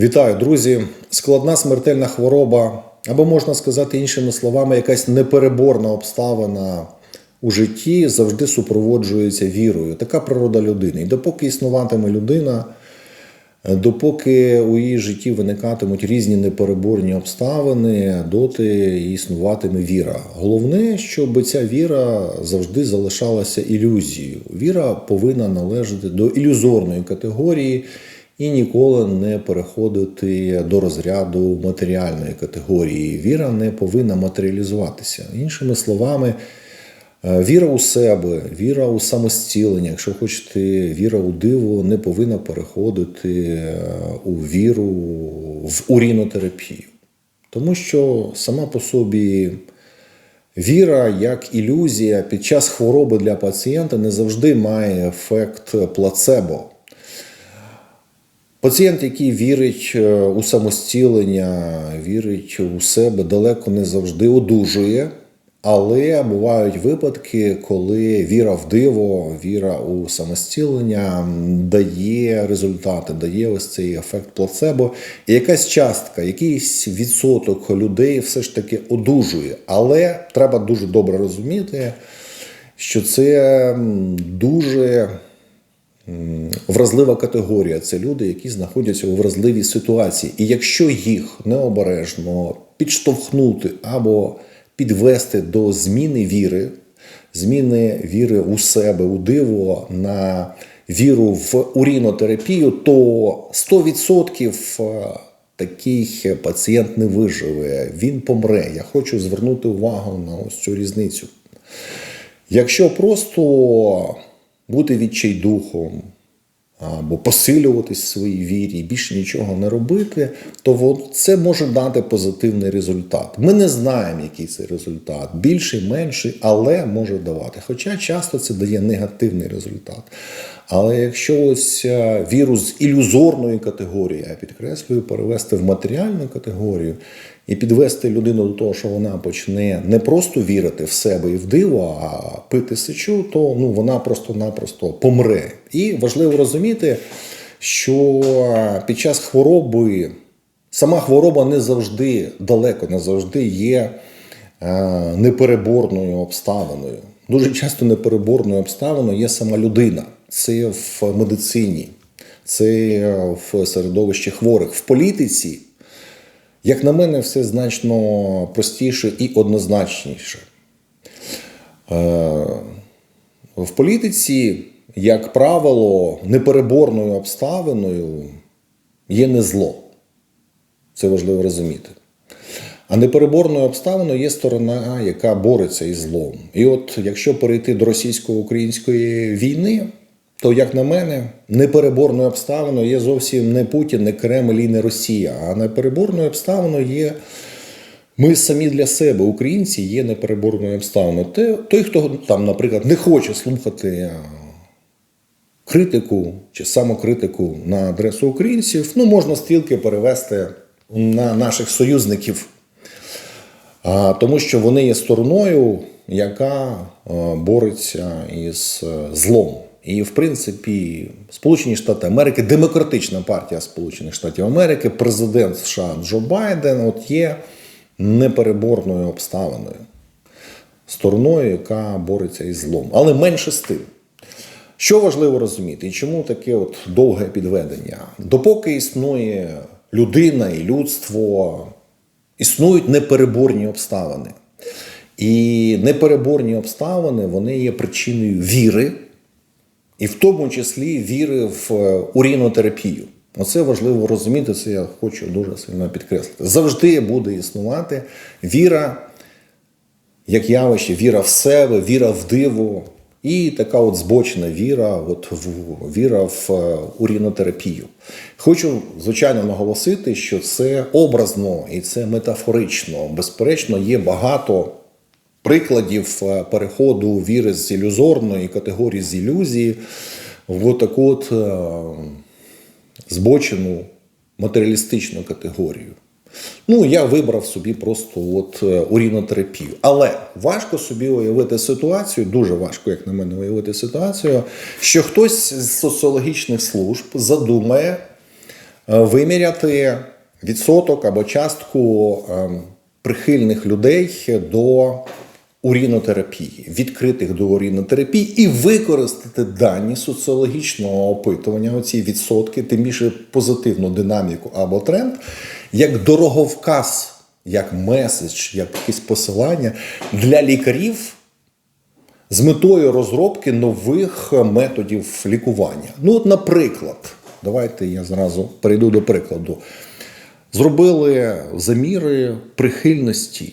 Вітаю, друзі! Складна смертельна хвороба, або можна сказати іншими словами, якась непереборна обставина у житті завжди супроводжується вірою. Така природа людини. І допоки існуватиме людина, допоки у її житті виникатимуть різні непереборні обставини, доти існуватиме віра. Головне, щоб ця віра завжди залишалася ілюзією. Віра повинна належати до ілюзорної категорії і ніколи не переходити до розряду матеріальної категорії. Віра не повинна матеріалізуватися. Іншими словами, е, віра у себе, віра у самостілення, якщо хочете, віра у диво не повинна переходити е, у віру в урінотерапію. Тому що сама по собі Віра як ілюзія під час хвороби для пацієнта не завжди має ефект плацебо. Пацієнт, який вірить е, у самостілення, вірить у себе, далеко не завжди одужує. Але бувають випадки, коли віра в диво, віра у самостілення дає результати, дає ось цей ефект плацебо. І якась частка, якийсь відсоток людей все ж таки одужує. Але треба дуже добре розуміти, що це дуже вразлива категорія. Це люди, які знаходяться у вразливій ситуації. І якщо їх необережно підштовхнути або підвести до зміни віри, зміни віри у себе, у диво, на віру в урінотерапію, то 100% такий пацієнт не виживе, він помре. Я хочу звернути увагу на ось цю різницю. Якщо просто бути відчайдухом або посилюватись в своїй вірі і більше нічого не робити, то це може дати позитивний результат. Ми не знаємо, який це результат, більший, менший, але може давати. Хоча часто це дає негативний результат. Але якщо ось е, віру з ілюзорної категорії, я підкреслюю, перевести в матеріальну категорію і підвести людину до того, що вона почне не просто вірити в себе і в диво, а пити сечу, то ну, вона просто-напросто помре. І важливо розуміти, що під час хвороби сама хвороба не завжди далеко, не завжди є е, непереборною обставиною. Дуже часто непереборною обставиною є сама людина. Це в медицині, це в середовищі хворих, в політиці. Як на мене, все значно простіше і однозначніше. Е, В політиці, як правило, непереборною обставиною є не зло. Це важливо розуміти. А непереборною обставиною є сторона, яка бореться із злом. І от якщо перейти до російсько-української війни, то, як на мене, непереборною обставиною є зовсім не Путін, не Кремль і не Росія. А непереборною обставиною є ми самі для себе, українці, є непереборною обставиною. Той, хто там, наприклад, не хоче слухати критику чи самокритику на адресу українців, ну можна стрілки перевести на наших союзників, тому що вони є стороною, яка а, бореться із е, злом. І, в принципі, Сполучені Штати Америки, Демократична партія Сполучених Штатів Америки, президент США Джо Байден от є непереборною обставиною, стороною, яка бореться із злом. Але менше з тим. Що важливо розуміти, і чому таке от довге підведення? Допоки існує людина і людство, існують непереборні обставини. І непереборні обставини вони є причиною віри, і в тому числі віри в е, урінотерапію. Оце важливо розуміти, це я хочу дуже сильно підкреслити. Завжди буде існувати віра як явище, віра в себе, віра в диво, і така от збочена віра, от в віра в е, урінотерапію. Хочу, звичайно, наголосити, що це образно і це метафорично. Безперечно, є багато прикладів е, переходу віри з ілюзорної категорії з ілюзії в таку от е, збочену матеріалістичну категорію. Ну, я вибрав собі просто от е, урінотерапію. Але важко собі уявити ситуацію, дуже важко, як на мене, уявити ситуацію, що хтось з соціологічних служб задумає виміряти відсоток або частку е, прихильних людей до урінотерапії, відкритих до урінотерапії, і використати дані соціологічного опитування, оці відсотки, тим більше позитивну динаміку або тренд, як дороговказ, як меседж, як якесь посилання для лікарів з метою розробки нових методів лікування. Ну, от, наприклад, давайте я зразу перейду до прикладу. Зробили заміри прихильності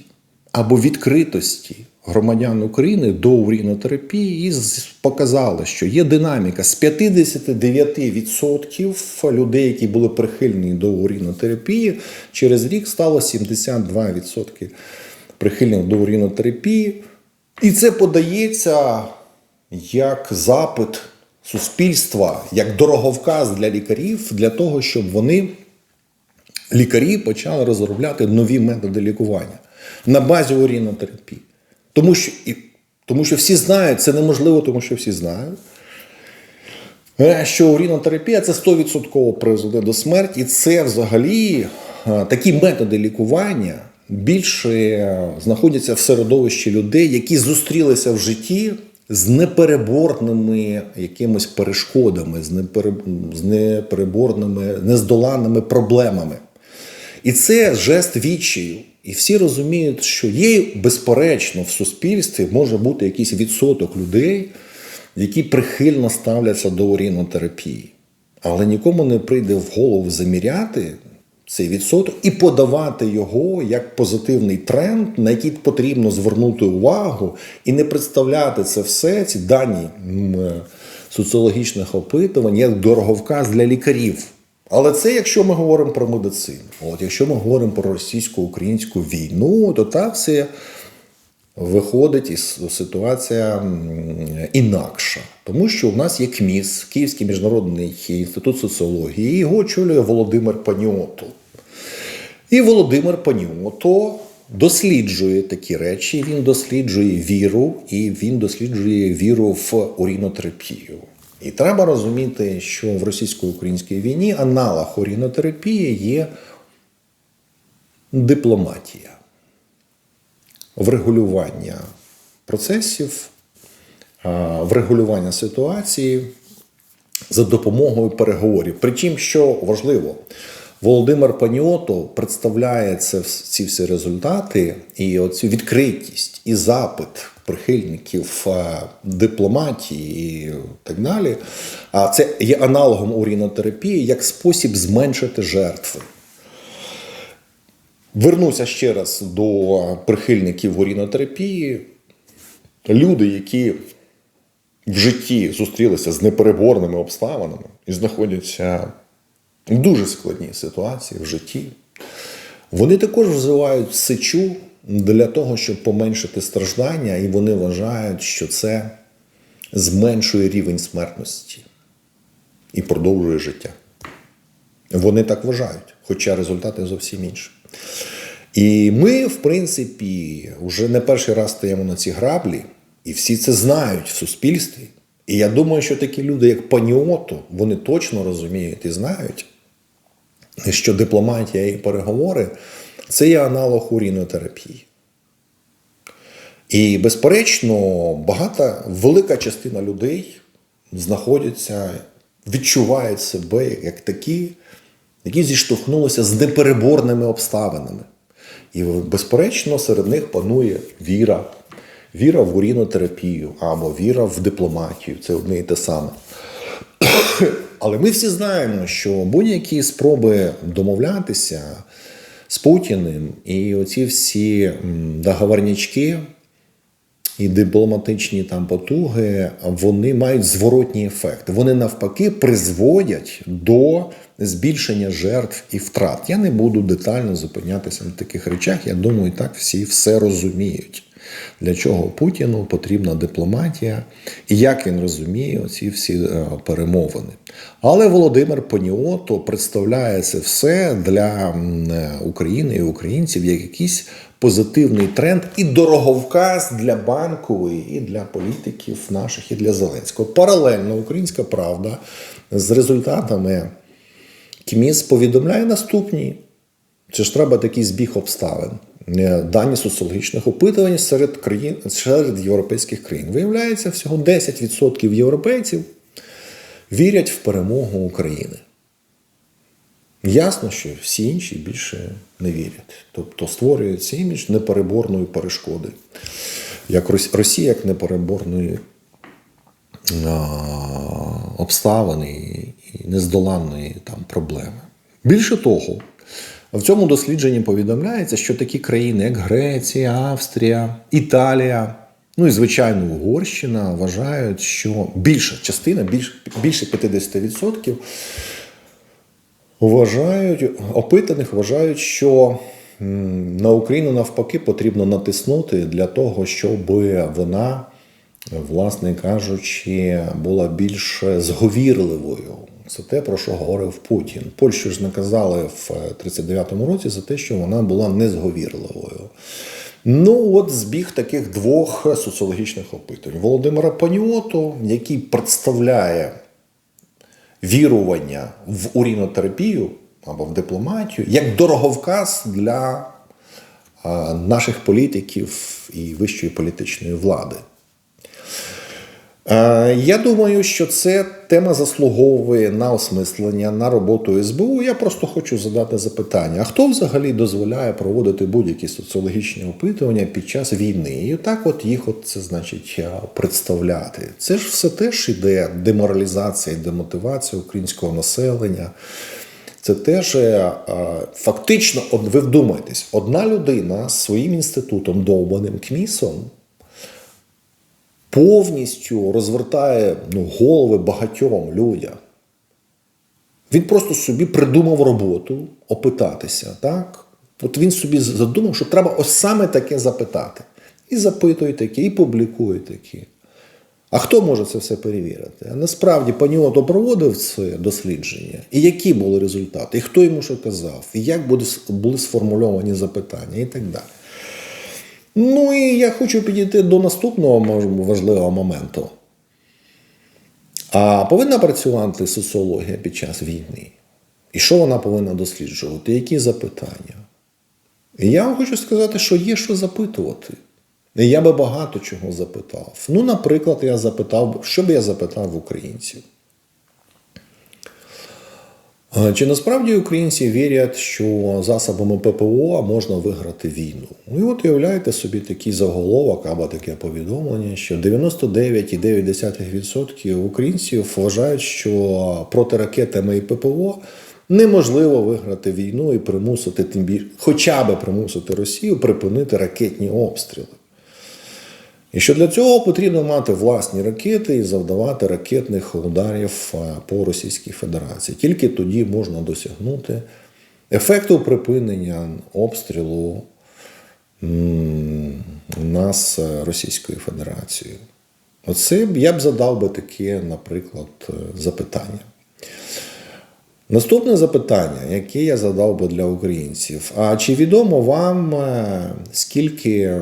або відкритості громадян України до урінотерапії і показали, що є динаміка з 59% людей, які були прихильні до урінотерапії, через рік стало 72% прихильних до урінотерапії. І це подається як запит суспільства, як дороговказ для лікарів, для того, щоб вони, лікарі, почали розробляти нові методи лікування на базі урінотерапії. Тому що, і, тому що всі знають, це неможливо, тому що всі знають. е, Що урінотерапія це 100% призведе до смерті, і це взагалі е, такі методи лікування більше е, знаходяться в середовищі людей, які зустрілися в житті з непереборними якимись перешкодами, з, непере, з непереборними, нездоланними проблемами. І це жест відчаю. І всі розуміють, що є безперечно в суспільстві може бути якийсь відсоток людей, які прихильно ставляться до урінотерапії. Але нікому не прийде в голову заміряти цей відсоток і подавати його як позитивний тренд, на який потрібно звернути увагу, і не представляти це все, ці дані соціологічних опитувань, як дороговказ для лікарів. Але це якщо ми говоримо про медицину. От якщо ми говоримо про російсько-українську війну, то так все виходить із ситуація інакша. Тому що у нас є КМІС, Київський міжнародний інститут соціології, і його очолює Володимир Паніото. І Володимир Паніото досліджує такі речі. Він досліджує віру, і він досліджує віру в урінотерапію. І треба розуміти, що в російсько-українській війні аналог урінотерапії є дипломатія, врегулювання процесів, врегулювання ситуації за допомогою переговорів. Причому, що важливо, Володимир Паніото представляє це, ці всі результати і оцю відкритість і запит прихильників е, дипломатії і так далі. А це є аналогом урінотерапії як спосіб зменшити жертви. Вернуся ще раз до прихильників урінотерапії. Люди, які в житті зустрілися з непереборними обставинами і знаходяться дуже складній ситуації в житті, вони також вживають сечу для того, щоб поменшити страждання, і вони вважають, що це зменшує рівень смертності і продовжує життя. Вони так вважають, хоча результати зовсім інші. І ми, в принципі, вже не перший раз стаємо на ці граблі, і всі це знають в суспільстві. І я думаю, що такі люди, як Паніото, вони точно розуміють і знають, що дипломатія і переговори це є аналог урінотерапії. І, безперечно, багата, велика частина людей знаходяться, відчувають себе як такі, які зіштовхнулися з непереборними обставинами. І, безперечно, серед них панує віра, віра в урінотерапію або віра в дипломатію. Це одне і те саме. Але ми всі знаємо, що будь-які спроби домовлятися з Путіним і оці всі договорнячки і дипломатичні там потуги, вони мають зворотній ефект. Вони навпаки призводять до збільшення жертв і втрат. Я не буду детально зупинятися на таких речах. Я думаю, так всі все розуміють. Для чого Путіну потрібна дипломатія, і як він розуміє оці всі е, перемовини. Але Володимир Паніото представляє це все для е, України і українців як якийсь позитивний тренд і дороговказ для банкової, і для політиків наших, і для Зеленського. Паралельно українська правда з результатами КМІС повідомляє наступні. Це ж треба такий збіг обставин. Е, Дані соціологічних опитувань серед країн серед європейських країн. Виявляється, всього 10% європейців вірять в перемогу України. Ясно, що всі інші більше не вірять. Тобто створюється імідж непереборної перешкоди. Як Росія як непереборної обставини і нездоланної там проблеми. Більше того, в цьому дослідженні повідомляється, що такі країни, як Греція, Австрія, Італія, ну і звичайно Угорщина, вважають, що більша частина, більш, більше 50% вважають, опитаних вважають, що на Україну навпаки потрібно натиснути для того, щоб вона, власне кажучи, була більш зговірливою. Це те, про що говорив Путін. Польщу ж наказали в 39-му році за те, що вона була незговірливою. Ну, от збіг таких двох соціологічних опитувань. Володимира Паніоту, який представляє вірування в урінотерапію або в дипломатію як дороговказ для наших політиків і вищої політичної влади. Е, Я думаю, що це тема заслуговує на осмислення, на роботу СБУ. Я просто хочу задати запитання: а хто взагалі дозволяє проводити будь-які соціологічні опитування під час війни? І так, от їх, от це значить, е, представляти. Це ж все теж іде деморалізація і демотивація українського населення. Це теж е, фактично, ви вдумайтесь, одна людина з своїм інститутом довбаним КМІСом повністю розвертає ну, голови багатьом людям. Він просто собі придумав роботу опитатися. так? От він собі задумав, що треба ось саме таке запитати. І запитує таке, і публікує таке. А хто може це все перевірити? А насправді Паніото проводив це дослідження, і які були результати, і хто йому що казав, і як були сформульовані запитання, і так далі. Ну і я хочу підійти до наступного важливого моменту. А повинна працювати соціологія під час війни? І що вона повинна досліджувати? Які запитання? І я вам хочу сказати, що є що запитувати. І я би багато чого запитав. Ну, наприклад, я запитав, що би я запитав українців? А Чи насправді українці вірять, що засобами ППО можна виграти війну? Ну і от уявляєте собі такий заголовок або таке повідомлення, що 99,9% українців вважають, що проти ракетами і ППО неможливо виграти війну і примусити тим більше, хоча би примусити Росію припинити ракетні обстріли. І що для цього потрібно мати власні ракети і завдавати ракетних ударів по Російській Федерації. Тільки тоді можна досягнути ефекту припинення обстрілу нас е, Російською Федерацією. Оце я б задав би таке, наприклад, е, запитання. Наступне запитання, яке я задав би для українців: а чи відомо вам, е, скільки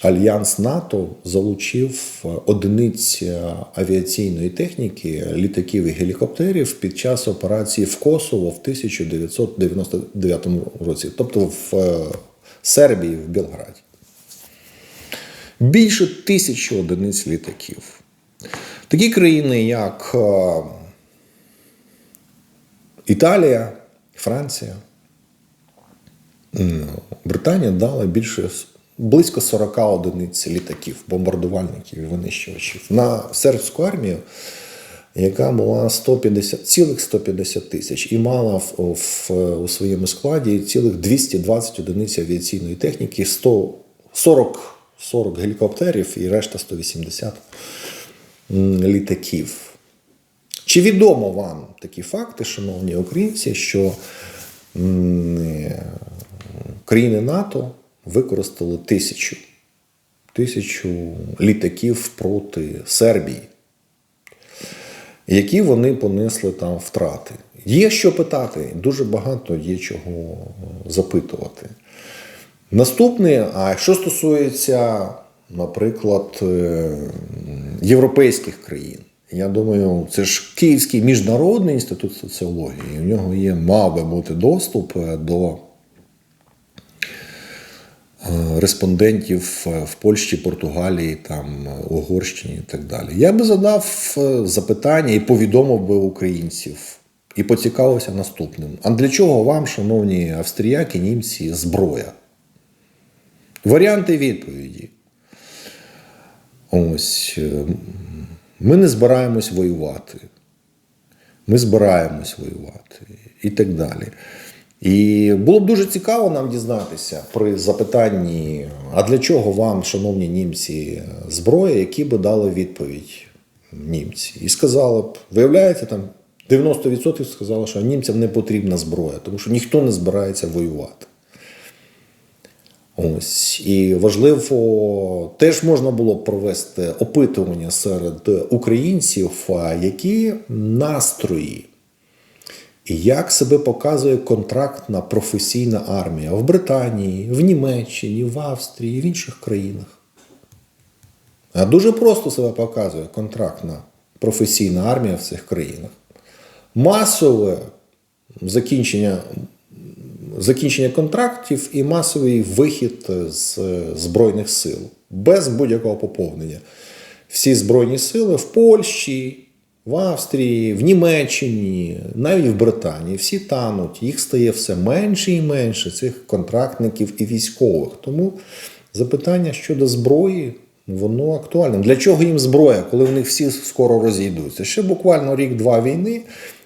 Альянс НАТО залучив одиниць авіаційної техніки, літаків і гелікоптерів під час операції в Косово в 1999 році, тобто в е, Сербії, в Білграді. Більше тисячі одиниць літаків. Такі країни, як е, Італія, Франція, Британія дала більше близько 40 одиниць літаків, бомбардувальників і винищувачів на сербську армію, яка була 150, цілих 150 тисяч і мала в, в, у своєму складі цілих 220 одиниць авіаційної техніки, 100, 40, 40 гелікоптерів і решта 180 літаків. Чи відомо вам такі факти, шановні українці, що е, країни НАТО використали тисячу, тисячу літаків проти Сербії, які вони понесли там втрати? Є що питати, дуже багато є чого запитувати. Наступне, а що стосується, наприклад, е, європейських країн, Я думаю, це ж Київський міжнародний інститут соціології. У нього є, мав би бути доступ е, до е, респондентів е, в Польщі, Португалії, там, е, Угорщині і так далі. Я би задав е, запитання і повідомив би українців. І поцікавився наступним. А для чого вам, шановні австріяки, німці, зброя? Варіанти відповіді. Ось. е, Ми не збираємось воювати. Ми збираємось воювати і так далі. І було б дуже цікаво нам дізнатися при запитанні, а для чого вам, шановні німці, зброя, які би дали відповідь німці. І сказали б, виявляється, там 90% сказали, що німцям не потрібна зброя, тому що ніхто не збирається воювати. Ось і важливо, теж можна було б провести опитування серед українців, які настрої і як себе показує контрактна професійна армія в Британії, в Німеччині, в Австрії, в інших країнах. А дуже просто себе показує контрактна професійна армія в цих країнах. Масове закінчення закінчення контрактів і масовий вихід з Збройних сил без будь-якого поповнення. Всі Збройні сили в Польщі, в Австрії, в Німеччині, навіть в Британії, всі тануть, їх стає все менше і менше, цих контрактників і військових. Тому запитання щодо зброї. Воно актуальне. Для чого їм зброя, коли в них всі скоро розійдуться? Ще буквально рік-два війни,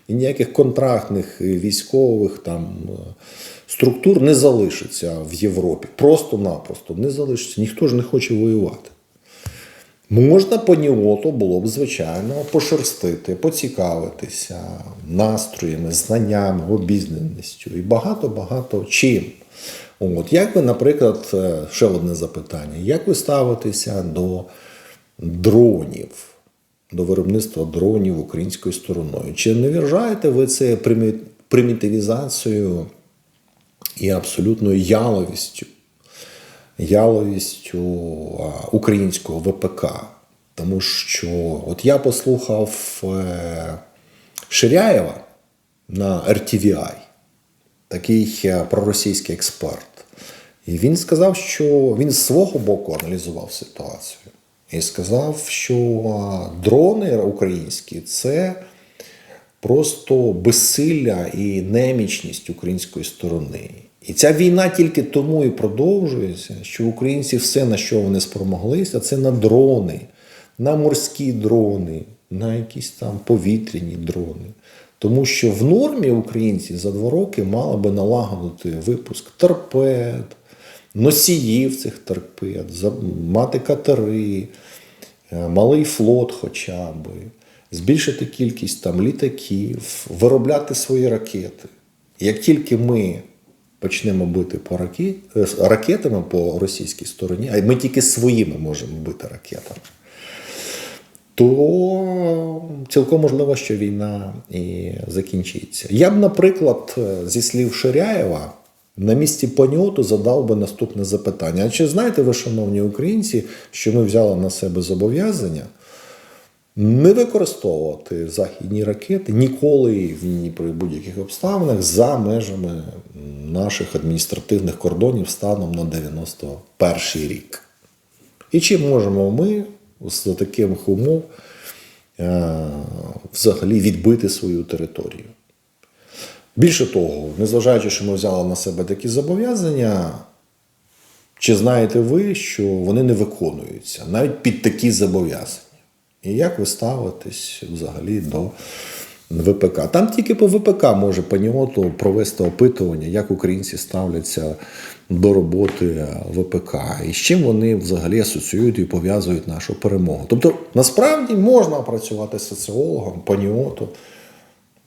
і ніяких контрактних військових там структур не залишиться в Європі. Просто-напросто не залишиться. Ніхто ж не хоче воювати. Можна по нього було б, звичайно, пошерстити, поцікавитися настроями, знаннями, обізнаністю і багато-багато чим. От, як ви, наприклад, е, ще одне запитання: як ви ставитеся до дронів, до виробництва дронів українською стороною? Чи не вважаєте ви це примітивізацією і абсолютною яловістю? Яловістю українського ВПК. Тому що от я послухав е, Ширяєва на RTVI, такий е, проросійський експерт. І він сказав, що він з свого боку аналізував ситуацію. І сказав, що дрони українські це просто безсилля і немічність української сторони. І ця війна тільки тому і продовжується, що українці все, на що вони спромоглися, це на дрони, на морські дрони, на якісь там повітряні дрони. Тому що в нормі українці за два роки мали би налагодити випуск торпед, носіїв цих торпед, мати катери, е, малий флот хоча б, збільшити кількість там літаків, виробляти свої ракети. Як тільки ми почнемо бити по ракі... е, ракетами по російській стороні, а ми тільки своїми можемо бити ракетами, то цілком можливо, що війна і закінчиться. Я б, наприклад, зі слів Ширяєва, на місці паніоту задав би наступне запитання. А чи знаєте ви, шановні українці, що ми взяли на себе зобов'язання не використовувати західні ракети ніколи ні при будь-яких обставинах за межами наших адміністративних кордонів станом на 91 рік. І чи можемо ми з таких умов е, взагалі відбити свою територію? Більше того, незважаючи, що ми взяли на себе такі зобов'язання, чи знаєте ви, що вони не виконуються навіть під такі зобов'язання? І як ви ставитесь взагалі до ВПК? Там тільки по ВПК може паніоту провести опитування, як українці ставляться до роботи ВПК, і з чим вони взагалі асоціюють і пов'язують нашу перемогу. Тобто, насправді можна працювати з соціологом, паніоту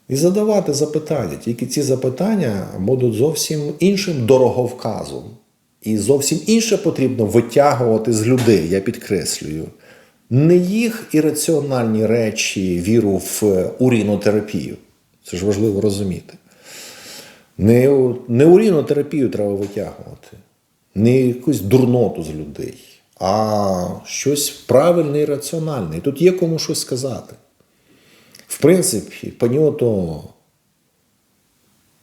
і задавати запитання. Тільки ці запитання будуть зовсім іншим дороговказом. І зовсім інше потрібно витягувати з людей, я підкреслюю. Не їх ірраціональні речі, віру в урінотерапію. Це ж важливо розуміти. Не, не урінотерапію треба витягувати, не якусь дурноту з людей, а щось правильне і раціональне. І тут є кому щось сказати. В принципі, Паньото,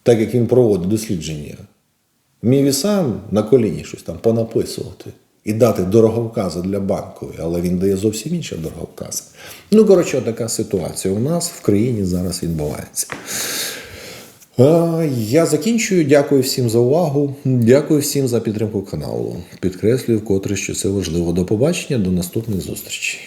так як він проводить дослідження, міг і сам на коліні щось там понаписувати і дати дороговкази для банкової, але він дає зовсім інші дороговкази. Ну, коротше, така ситуація у нас в країні зараз відбувається. Я закінчую. Дякую всім за увагу. Дякую всім за підтримку каналу. Підкреслюю вкотре, що це важливо. До побачення, до наступних зустрічей.